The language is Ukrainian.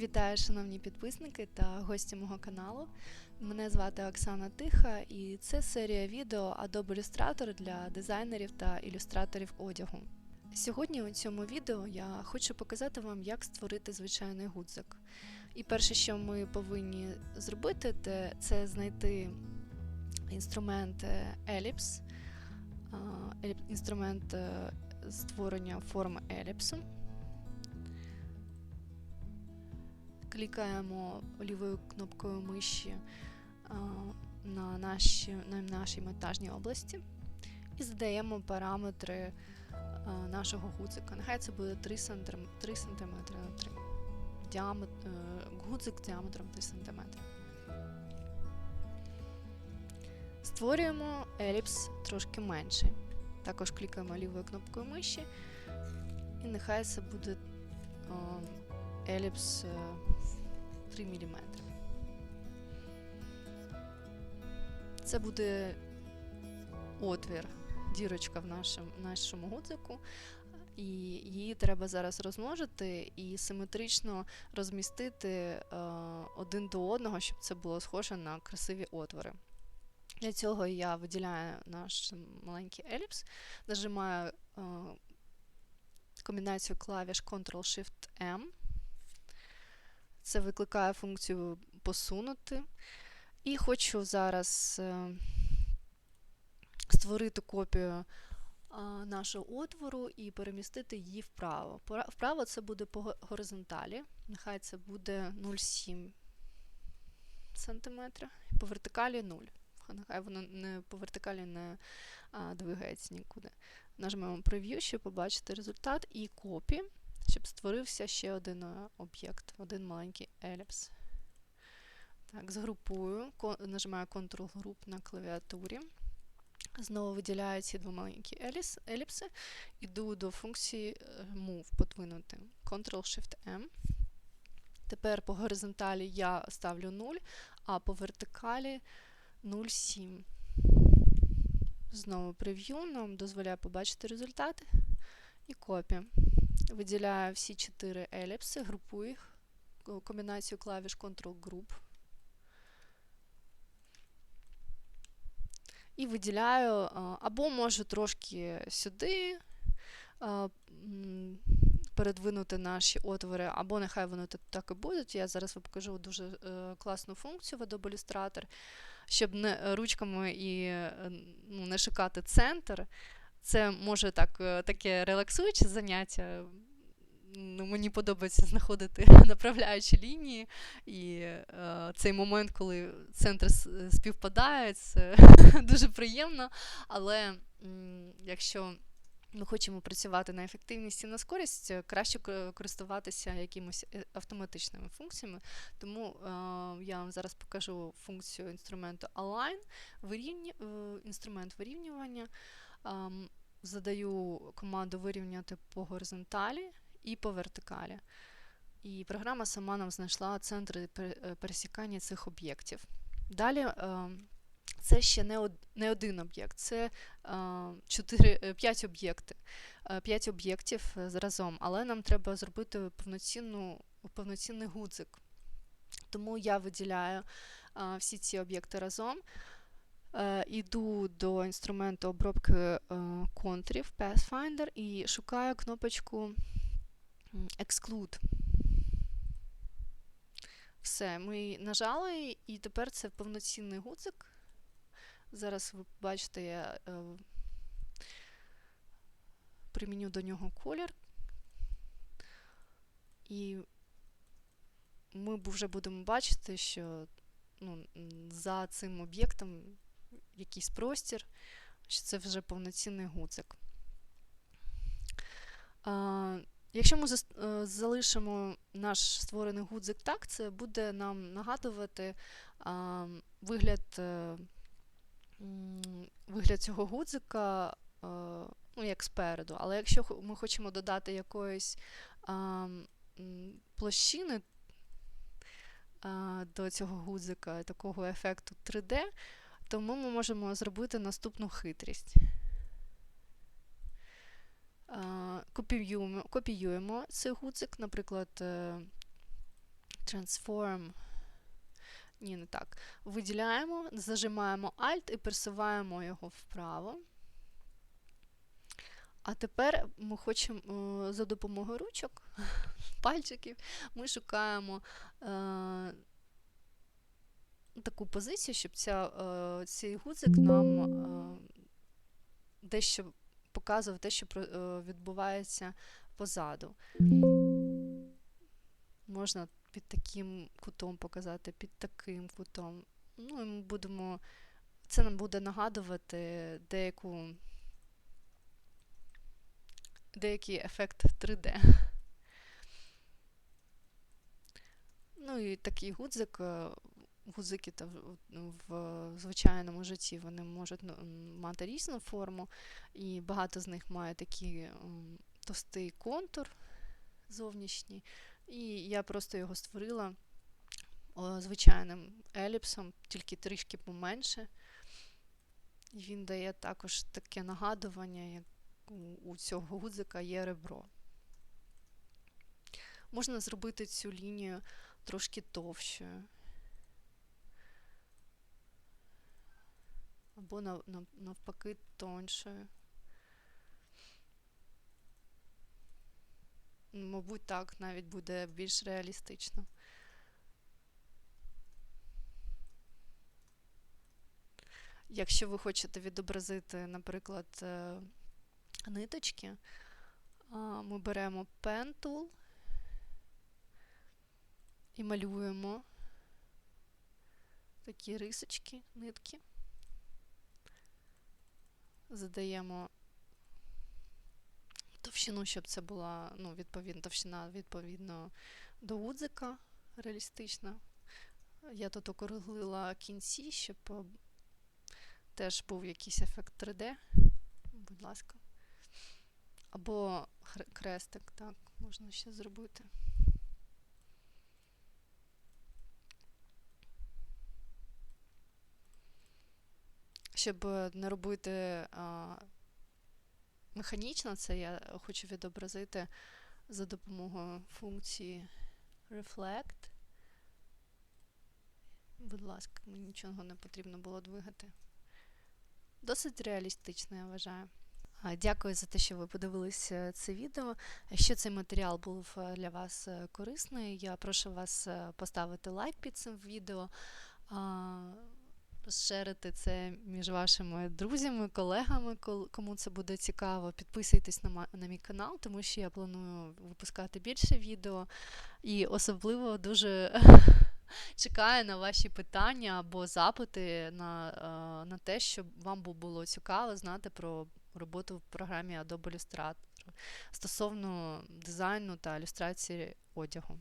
Вітаю, шановні підписники та гості мого каналу. Мене звати Оксана Тиха, і це серія відео Adobe Illustrator для дизайнерів та ілюстраторів одягу. Сьогодні у цьому відео я хочу показати вам, як створити звичайний гудзик. І перше, що ми повинні зробити, це знайти інструмент е, Ellipse, інструмент е, створення форми еліпсу. Клікаємо лівою кнопкою миші на, наші, на нашій монтажній області і задаємо параметри нашого гудзика. Нехай це буде 3 см, 3 см на 3 Діаметр, е, гудзик діаметром 3 см. Створюємо еліпс трошки менший. Також клікаємо лівою кнопкою миші, і нехай це буде а, еліпс е, 3 мм. Це буде отвір, дірочка в нашому, нашому гудзику, і її треба зараз розмножити і симетрично розмістити е, один до одного, щоб це було схоже на красиві отвори. Для цього я виділяю наш маленький еліпс, нажимаю е, комбінацію клавіш Ctrl-Shift-M. Це викликає функцію посунути. І хочу зараз е, створити копію нашого отвору і перемістити її вправо. Вправо це буде по горизонталі, нехай це буде 0,7 см, по вертикалі 0. Нехай воно не по вертикалі не а, двигається нікуди. Нажмемо прев'ю, щоб побачити результат, і копі, щоб створився ще один е, об'єкт, один маленький еліпс. Так, згрупую, нажимаю Ctrl-груп на клавіатурі. Знову виділяю ці два маленькі еліпси, іду до функції е, Move, подвинути. Ctrl-Shift-M. Тепер по горизонталі я ставлю 0, а по вертикалі 0,7. Знову прев'ю нам дозволяє побачити результати і копія. Виділяю всі чотири еліпси, групую їх, комбінацію клавіш Ctrl-Group. І виділяю, або можу трошки сюди передвинути наші отвори, або нехай вони тут так і будуть. Я зараз вам покажу дуже е, класну функцію в Adobe Illustrator, щоб не ручками і е, ну, не шукати центр. Це може так, е, таке релаксуюче заняття. Ну, мені подобається знаходити направляючі лінії, і е, цей момент, коли центр співпадає, це дуже приємно. Але м, якщо ми хочемо працювати на ефективність і на скорість, е, краще користуватися якимось е, автоматичними функціями. Тому е, я вам зараз покажу функцію інструменту Align, вирівні, е, інструмент вирівнювання. Ам, задаю команду вирівняти по горизонталі і по вертикалі. І програма сама нам знайшла центри е, пересікання цих об'єктів. Далі е, це ще не, од, не один об'єкт, це е, 4, 5 об'єкти, 5 об'єктів е, разом, але нам треба зробити повноцінну, повноцінний гудзик. Тому я виділяю е, всі ці об'єкти разом. Е, Іду до інструменту обробки е, контурів Pathfinder і шукаю кнопочку Exclude. Все, ми нажали, і тепер це повноцінний гудзик. Зараз ви бачите, я е, приміню до нього колір. І ми вже будемо бачити, що ну, за цим об'єктом якийсь простір, що це вже повноцінний гудзик. Якщо ми е, залишимо наш створений гудзик так, це буде нам нагадувати вигляд, е, вигляд цього гудзика, е, ну, як спереду. Але якщо ми хочемо додати якоїсь площини до цього гудзика, такого ефекту 3D, тому ми можемо зробити наступну хитрість. Копіюємо, копіюємо цей гудзик, наприклад, е, Transform. Ні, не так. Виділяємо, зажимаємо Alt і пересуваємо його вправо. А тепер ми хочемо е, за допомогою ручок, пальчиків, ми шукаємо е, таку позицію, щоб ця, е, цей гудзик нам е, дещо показував те, що е, відбувається позаду. Можна під таким кутом показати, під таким кутом. Ну, і ми будемо. Це нам буде нагадувати деяку, деякий ефект 3D. Ну і такий гудзик, гудзики та в, в звичайному житті вони можуть ну, мати різну форму, і багато з них має такий товстий контур зовнішній. І я просто його створила звичайним еліпсом, тільки трішки поменше. І він дає також таке нагадування, як у цього гудзика є ребро. Можна зробити цю лінію трошки товщою. Або нав- нав- навпаки тоншою. Мабуть, так навіть буде більш реалістично. Якщо ви хочете відобразити, наприклад, е, ниточки, ми беремо Tool і малюємо такі рисочки, нитки. Задаємо товщину, щоб це була ну, відповідно, товщина відповідно до гудзика реалістична. Я тут округлила кінці, щоб е, теж був якийсь ефект 3D. Будь ласка. Або хр- крестик, так, можна ще зробити. Щоб е, не робити а, механічно це, я хочу відобразити за допомогою функції Reflect. Будь ласка, мені нічого не потрібно було двигати. Досить реалістично, я вважаю. Дякую за те, що ви подивилися це відео. Якщо цей матеріал був е, для вас е, корисний, я прошу вас е, поставити лайк під цим відео, а, розширити це між вашими друзями, колегами, кол- кому це буде цікаво. Підписуйтесь на, на мій канал, тому що я планую випускати більше відео. І особливо дуже чекаю на ваші питання або запити на, е, на те, щоб вам було цікаво знати про роботу в програмі Adobe Illustrator стосовно дизайну та ілюстрації одягу.